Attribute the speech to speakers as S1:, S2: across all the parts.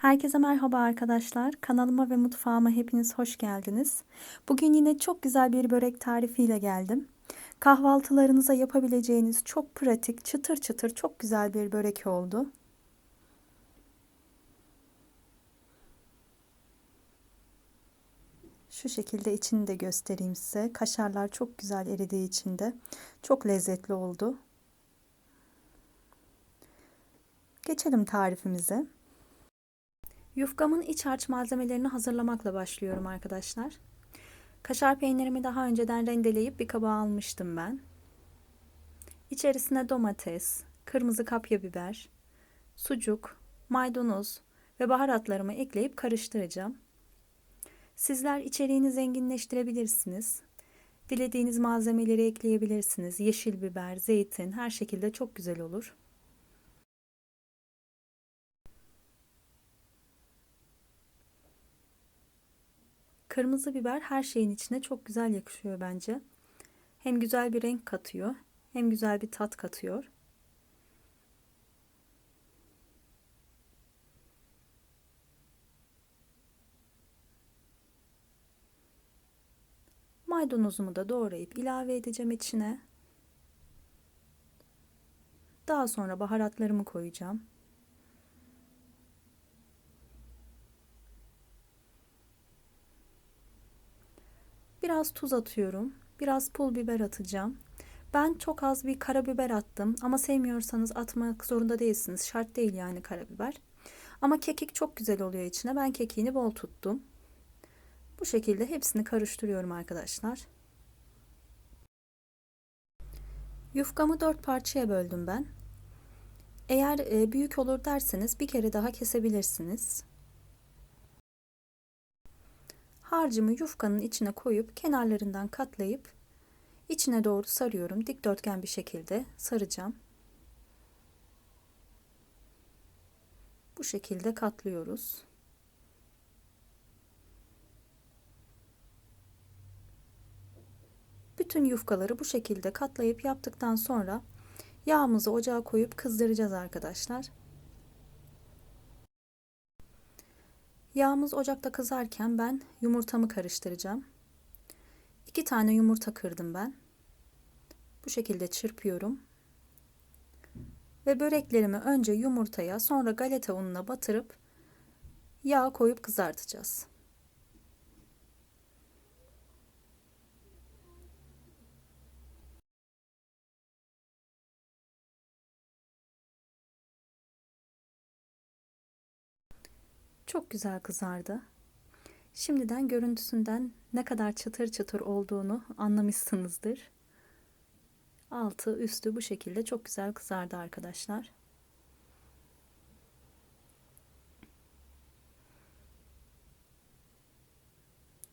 S1: Herkese merhaba arkadaşlar. Kanalıma ve mutfağıma hepiniz hoş geldiniz. Bugün yine çok güzel bir börek tarifiyle geldim. Kahvaltılarınıza yapabileceğiniz çok pratik, çıtır çıtır çok güzel bir börek oldu. Şu şekilde içini de göstereyim size. Kaşarlar çok güzel eridiği için de çok lezzetli oldu. Geçelim tarifimize. Yufkamın iç harç malzemelerini hazırlamakla başlıyorum arkadaşlar. Kaşar peynirimi daha önceden rendeleyip bir kaba almıştım ben. İçerisine domates, kırmızı kapya biber, sucuk, maydanoz ve baharatlarımı ekleyip karıştıracağım. Sizler içeriğini zenginleştirebilirsiniz. Dilediğiniz malzemeleri ekleyebilirsiniz. Yeşil biber, zeytin her şekilde çok güzel olur. Kırmızı biber her şeyin içine çok güzel yakışıyor bence. Hem güzel bir renk katıyor, hem güzel bir tat katıyor. Maydanozumu da doğrayıp ilave edeceğim içine. Daha sonra baharatlarımı koyacağım. Biraz tuz atıyorum. Biraz pul biber atacağım. Ben çok az bir karabiber attım ama sevmiyorsanız atmak zorunda değilsiniz. Şart değil yani karabiber. Ama kekik çok güzel oluyor içine. Ben kekiğini bol tuttum. Bu şekilde hepsini karıştırıyorum arkadaşlar. Yufkamı dört parçaya böldüm ben. Eğer e, büyük olur derseniz bir kere daha kesebilirsiniz. Harcımı yufkanın içine koyup kenarlarından katlayıp içine doğru sarıyorum. Dikdörtgen bir şekilde saracağım. Bu şekilde katlıyoruz. Bütün yufkaları bu şekilde katlayıp yaptıktan sonra yağımızı ocağa koyup kızdıracağız arkadaşlar. Yağımız ocakta kızarken ben yumurtamı karıştıracağım. İki tane yumurta kırdım ben. Bu şekilde çırpıyorum. Ve böreklerimi önce yumurtaya sonra galeta ununa batırıp yağ koyup kızartacağız. Çok güzel kızardı. Şimdiden görüntüsünden ne kadar çıtır çıtır olduğunu anlamışsınızdır. Altı üstü bu şekilde çok güzel kızardı arkadaşlar.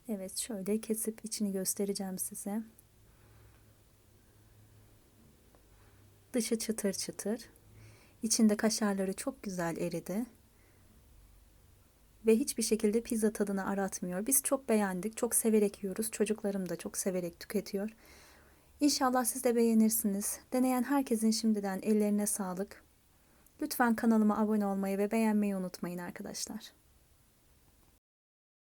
S1: Evet şöyle kesip içini göstereceğim size. Dışı çıtır çıtır. İçinde kaşarları çok güzel eridi ve hiçbir şekilde pizza tadını aratmıyor. Biz çok beğendik, çok severek yiyoruz. Çocuklarım da çok severek tüketiyor. İnşallah siz de beğenirsiniz. Deneyen herkesin şimdiden ellerine sağlık. Lütfen kanalıma abone olmayı ve beğenmeyi unutmayın arkadaşlar.